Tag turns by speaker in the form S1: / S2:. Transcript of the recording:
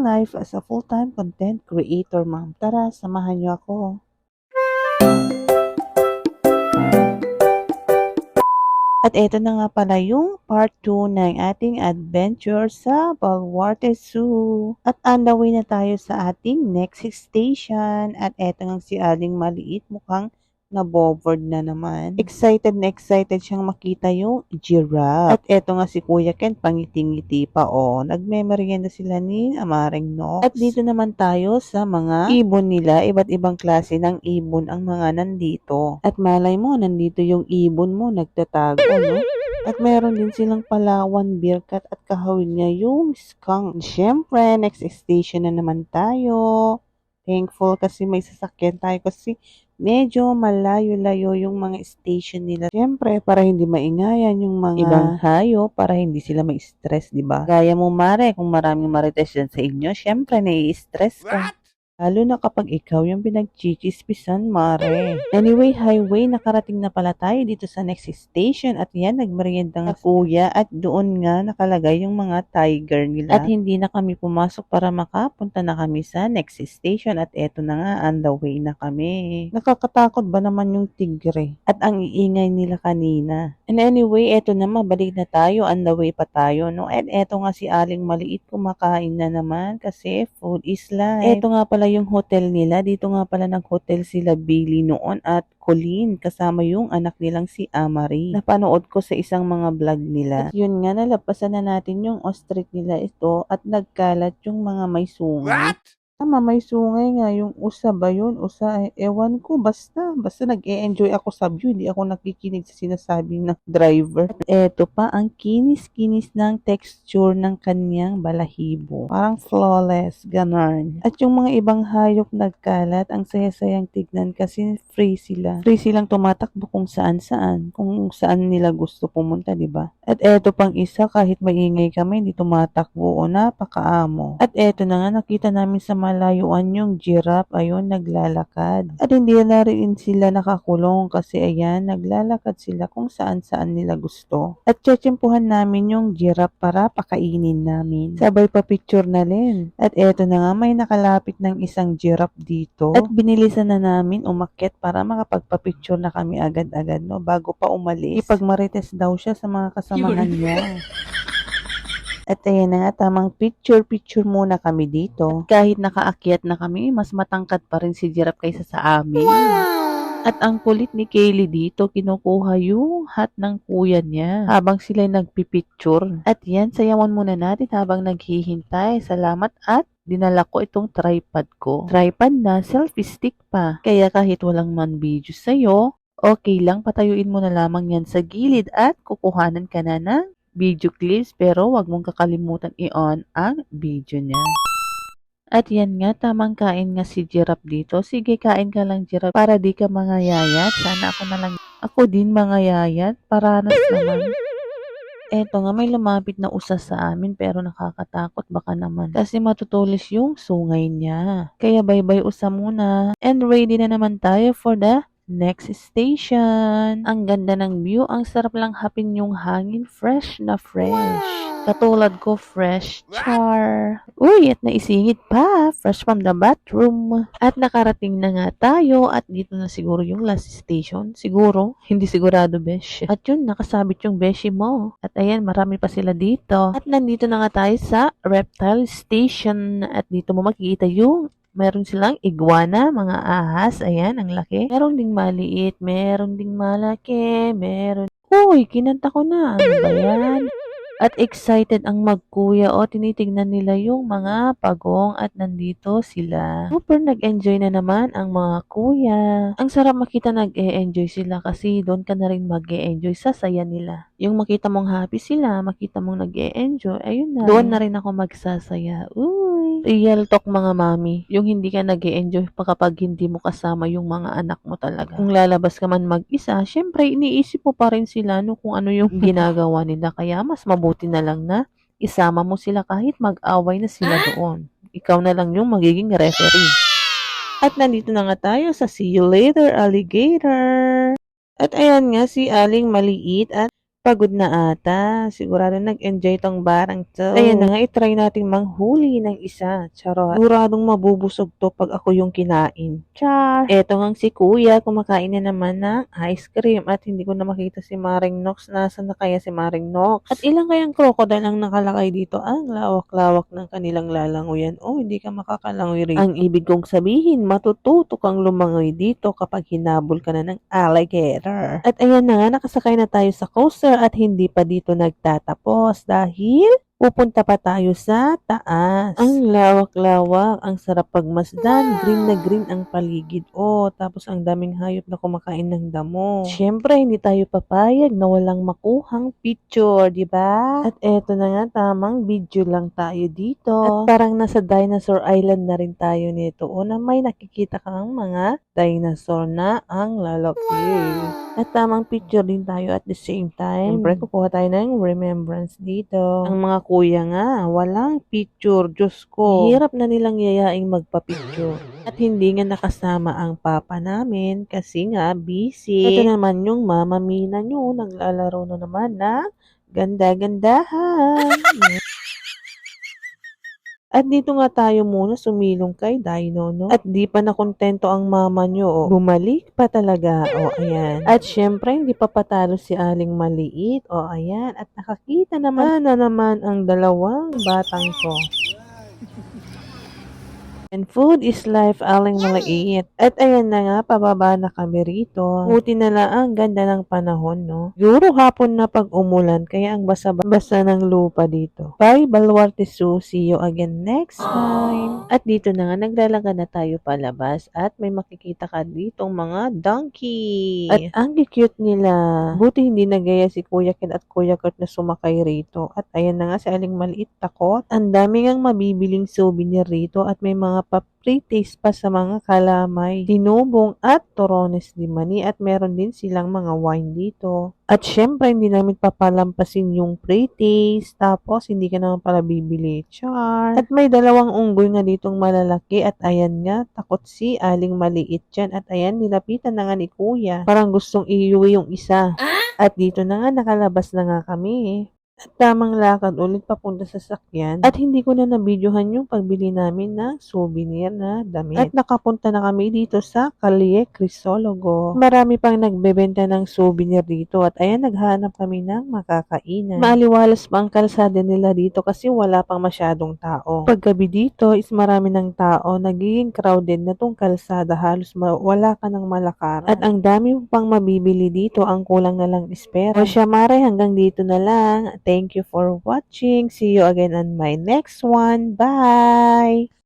S1: life as a full-time content creator, ma'am. Tara, samahan niyo ako. At ito na nga pala yung part 2 ng ating adventure sa Baluarte Zoo. At on the way na tayo sa ating next station. At eto nga si Aling Maliit mukhang naboboard na naman. Excited na excited siyang makita yung giraffe. At eto nga si Kuya Ken, pangiti-ngiti pa o. Nagmemerenda sila ni Amaring Nox. At dito naman tayo sa mga ibon nila. Iba't ibang klase ng ibon ang mga nandito. At malay mo, nandito yung ibon mo, nagtatago, no? At meron din silang Palawan, Birkat at kahawin niya yung skunk. Siyempre, next station na naman tayo. Thankful kasi may sasakyan tayo kasi medyo malayo-layo yung mga station nila. Siyempre, para hindi maingayan yung mga ibang hayo, para hindi sila ma-stress, di ba? Gaya mo, Mare, kung maraming marites dyan sa inyo, siyempre, nai-stress ka. Lalo na kapag ikaw yung pinagchichispisan, Mare. Anyway, highway, nakarating na pala tayo dito sa next station at yan, nagmerienda nga kuya at doon nga nakalagay yung mga tiger nila. At hindi na kami pumasok para makapunta na kami sa next station at eto na nga, on the way na kami. Nakakatakot ba naman yung tigre? At ang iingay nila kanina. And anyway, eto na, mabalik na tayo, on the way pa tayo, no? And eto nga si Aling Maliit, kumakain na naman kasi food is life. Eto nga pala yung hotel nila. Dito nga pala nag-hotel sila Billy noon at Colleen kasama yung anak nilang si Amari. Napanood ko sa isang mga vlog nila. At yun nga, nalapasan na natin yung ostrich nila ito at nagkalat yung mga may sungay. Tama, may sungay nga. Yung usa ba yun? Usa, eh, ewan ko. Basta, basta nag-e-enjoy ako sa view. Hindi ako nakikinig sa sinasabi ng driver. Eto pa, ang kinis-kinis ng texture ng kanyang balahibo. Parang flawless, ganon. At yung mga ibang hayop nagkalat, ang saya-sayang tignan kasi free sila. Free silang tumatakbo kung saan-saan. Kung saan nila gusto pumunta, di ba? At eto pang isa, kahit maingay kami, hindi tumatakbo o napakaamo. At eto na nga, nakita namin sa malayuan yung giraffe, ayun, naglalakad. At hindi na rin sila nakakulong kasi ayan, naglalakad sila kung saan-saan nila gusto. At tsatsimpuhan namin yung giraffe para pakainin namin. Sabay pa picture na rin. At eto na nga, may nakalapit ng isang giraffe dito. At binilisan na namin umakyat para makapagpa-picture na kami agad-agad, no, bago pa umalis. Ipagmarites daw siya sa mga kasamahan niya. At ayan na nga, tamang picture-picture muna kami dito. At kahit nakaakyat na kami, mas matangkad pa rin si Giraffe kaysa sa amin. At ang kulit ni Kaylee dito, kinukuha yung hat ng kuya niya habang sila nagpipicture. At yan, sayawan muna natin habang naghihintay. Salamat at dinala ko itong tripod ko. Tripod na selfie stick pa. Kaya kahit walang man video sa'yo, okay lang patayuin mo na lamang yan sa gilid at kukuhanan ka na ng video clips pero wag mong kakalimutan i-on ang video niya. At yan nga, tamang kain nga si Giraffe dito. Sige, kain ka lang Giraffe para di ka mga yayat. Sana ako na lang. Ako din mga yayat. Paranas naman. Eto nga, may lumapit na usa sa amin pero nakakatakot baka naman. Kasi matutulis yung sungay niya. Kaya bye-bye usa muna. And ready na naman tayo for the next station. Ang ganda ng view. Ang sarap lang hapin yung hangin. Fresh na fresh. Katulad ko, fresh char. Uy, at naisingit pa. Fresh from the bathroom. At nakarating na nga tayo. At dito na siguro yung last station. Siguro. Hindi sigurado, besh. At yun, nakasabit yung beshi mo. At ayan, marami pa sila dito. At nandito na nga tayo sa reptile station. At dito mo makikita yung Meron silang iguana, mga ahas. Ayan, ang laki. Meron ding maliit, meron ding malaki, meron... Uy, kinanta ko na. Ano ba yan? At excited ang magkuya o tinitignan nila yung mga pagong at nandito sila. Super nag-enjoy na naman ang mga kuya. Ang sarap makita nag-e-enjoy sila kasi doon ka na rin mag-e-enjoy sa saya nila. Yung makita mong happy sila, makita mong nag-e-enjoy, ayun na. Doon na rin ako magsasaya. Uy! Real talk mga mami. Yung hindi ka nag enjoy pa kapag hindi mo kasama yung mga anak mo talaga. Kung lalabas ka man mag-isa, syempre iniisip mo pa rin sila no kung ano yung ginagawa nila. Kaya mas mabuti na lang na isama mo sila kahit mag-away na sila doon. Ikaw na lang yung magiging referee. At nandito na nga tayo sa See You Later Alligator. At ayan nga si Aling Maliit at
S2: Pagod na ata. Sigurado nag-enjoy tong barang to. Ayan na nga, itry nating manghuli ng isa. Charot. Siguradong mabubusog to pag ako yung kinain. Char. Eto nga si kuya, kumakain na naman ng ice cream at hindi ko na makita si Maring Nox. Nasaan na kaya si Maring Nox? At ilang kayang crocodile ang nakalakay dito? Ang lawak-lawak ng kanilang lalangoyan. Oh, hindi ka makakalangoy rin. Ang ibig kong sabihin, matututo kang lumangoy dito kapag hinabol ka na ng alligator. At ayan na nga, nakasakay na tayo sa coaster at hindi pa dito nagtatapos dahil pupunta pa tayo sa taas. Ang lawak-lawak, ang sarap pagmasdan, green na green ang paligid. Oh, tapos ang daming hayop na kumakain ng damo. Siyempre, hindi tayo papayag na walang makuhang picture, di ba? At eto na nga, tamang video lang tayo dito. At parang nasa Dinosaur Island na rin tayo nito. O na may nakikita kang mga dinosaur na ang lalaki. At tamang picture din tayo at the same time. Siyempre, kukuha tayo ng remembrance dito. Ang mga kuya nga, walang picture. Diyos ko, hirap na nilang yayaing magpa-picture. At hindi nga nakasama ang papa namin kasi nga busy. Ito naman yung mama Mina nyo, naglalaro na naman na ganda-gandahan. At dito nga tayo muna sumilong kay Dino, no? At di pa nakontento ang mama nyo, oh. Bumalik pa talaga, o oh, ayan. At syempre, hindi pa patalo si Aling Maliit, o oh, ayan. At nakakita naman na naman ang dalawang batang to. And food is life, aling maliit. At ayan na nga, pababa na kami rito. Buti na lang ang ganda ng panahon, no? Siguro hapon na pag umulan, kaya ang basa-basa ng lupa dito. Bye, Baluarte Zoo. See you again next time. At dito na nga, naglalakad na tayo palabas at may makikita ka ditong mga donkey. At ang cute nila. Buti hindi nagaya si Kuya Ken at Kuya Kurt na sumakay rito. At ayan na nga, si Aling Maliit takot. Ang dami ngang mabibiling souvenir rito at may mga pa-pre-taste pa sa mga kalamay, tinubong at torones di mani at meron din silang mga wine dito. At syempre, hindi namin papalampasin yung pre-taste. Tapos, hindi ka naman pala bibili. Char. At may dalawang unggoy nga ditong malalaki. At ayan nga, takot si Aling Maliit dyan. At ayan, nilapitan na nga ni Kuya. Parang gustong iuwi yung isa. At dito na nga, nakalabas na nga kami. At tamang lakad ulit papunta sa sakyan. At hindi ko na nabidyohan yung pagbili namin ng souvenir na damit. At nakapunta na kami dito sa Kalye Crisologo. Marami pang nagbebenta ng souvenir dito. At ayan, naghanap kami ng makakainan. Maaliwalas pa ang kalsada nila dito kasi wala pang masyadong tao. Paggabi dito is marami ng tao. Nagiging crowded na tong kalsada. Halos wala ka ng malakaran. At ang dami pang mabibili dito. Ang kulang na lang espera. O siya, Mare, hanggang dito na lang. Thank you for watching. See you again on my next one. Bye!